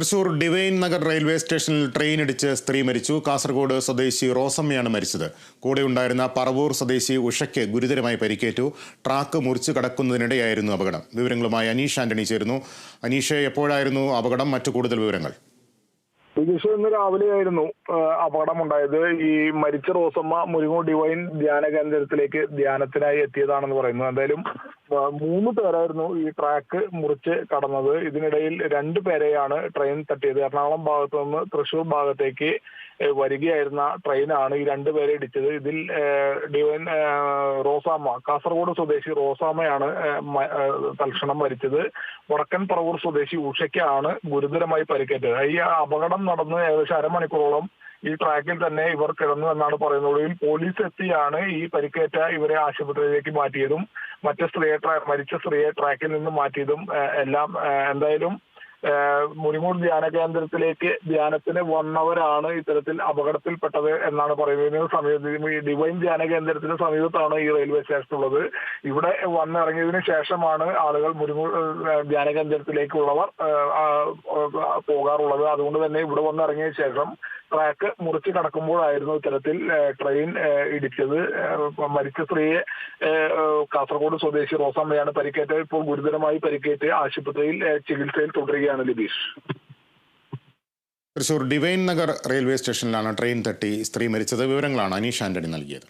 Thrissur divine Nagar railway സ്റ്റേഷനിൽ train ഇടിച്ച് സ്ത്രീ മരിച്ചു. കാസർഗോഡ് സ്വദേശി റോസമ്മയാണ് മരിച്ചത്. കൂടെയുണ്ടായിരുന്ന പറവൂർ സ്വദേശി ഉഷയ്ക്ക് ഗുരുതരമായി പരിക്കേറ്റു. ട്രാക്ക് മുറിച്ചു കടക്കുന്നതിനിടെയായിരുന്നു അപകടം. വിവരങ്ങളുമായി അനീഷ് ആന്റണി ചേരുന്നു. അനീഷ് എപ്പോഴായിരുന്നു അപകടം? മറ്റു കൂടുതൽ വിവരങ്ങൾ. ഇന്ന് രാവിലെയായിരുന്നു അപകടമുണ്ടായത്. ഈ മരിച്ച റോസമ്മ മുരുങ്ങോ ഡിവൈൻ ധ്യാന കേന്ദ്രത്തിലേക്ക് ധ്യാനത്തിനായി എത്തിയതാണെന്ന് പറയുന്നു. എന്തായാലും മൂന്ന് പേരായിരുന്നു ഈ ട്രാക്ക് മുറിച്ച് കടന്നത്. ഇതിനിടയിൽ രണ്ടു പേരെയാണ് ട്രെയിൻ തട്ടിയത്. എറണാകുളം ഭാഗത്തു നിന്ന് തൃശൂർ ഭാഗത്തേക്ക് വരികയായിരുന്ന ട്രെയിനാണ് ഈ രണ്ടുപേരെ ഇടിച്ചത്. ഇതിൽ ഡിവൈൻ റോസാമ്മ കാസർഗോഡ് സ്വദേശി റോസാമ്മയാണ് തൽക്ഷണം മരിച്ചത്. വടക്കൻ പറവൂർ സ്വദേശി ഉഷയ്ക്കാണ് ഗുരുതരമായി പരിക്കേറ്റത്. ഈ അപകടം നടന്ന് ഏകദേശം അരമണിക്കൂറോളം ഈ ട്രാക്കിൽ തന്നെ ഇവർ കിടന്നു എന്നാണ് പറയുന്നത്. ഒടുവിൽ പോലീസ് എത്തിയാണ് ഈ പരിക്കേറ്റ ഇവരെ ആശുപത്രിയിലേക്ക് മാറ്റിയതും. മറ്റു സ്ത്രീയെ മരിച്ച സ്ത്രീയെ ട്രാക്കിൽ നിന്ന് മാറ്റിയതും എല്ലാം എന്തായാലും മുനിമൂർ ധ്യാന കേന്ദ്രത്തിലേക്ക് ധ്യാനത്തിന് വന്നവരാണ് ഇത്തരത്തിൽ അപകടത്തിൽപ്പെട്ടത് എന്നാണ് പറയുന്നത്. സമീപ ഡിവൈൻ ധ്യാന കേന്ദ്രത്തിന് സമീപത്താണ് ഈ റെയിൽവേ സ്റ്റേഷൻ ഉള്ളത് ഇവിടെ വന്നിറങ്ങിയതിനു ശേഷമാണ് ആളുകൾ മുനിമൂർ ധ്യാന കേന്ദ്രത്തിലേക്കുള്ളവർ പോകാറുള്ളത്. അതുകൊണ്ട് തന്നെ ഇവിടെ വന്നിറങ്ങിയ ശേഷം ട്രാക്ക് മുറിച്ച് കടക്കുമ്പോഴായിരുന്നു ഇത്തരത്തിൽ ട്രെയിൻ ഇടിച്ചത്. മരിച്ച സ്ത്രീയെ കാസർഗോഡ് സ്വദേശി റോസമ്മയാണ് പരിക്കേറ്റ ഇപ്പോൾ ഗുരുതരമായി പരിക്കേറ്റ് ആശുപത്രിയിൽ ചികിത്സയിൽ തുടരുകയാണ് ലിബീഷ്. തൃശൂർ ഡിവൈൻ നഗർ റെയിൽവേ സ്റ്റേഷനിലാണ് ട്രെയിൻ തട്ടി സ്ത്രീ മരിച്ചത്. വിവരങ്ങളാണ് അനീഷ് ആന്റണി നൽകിയത്.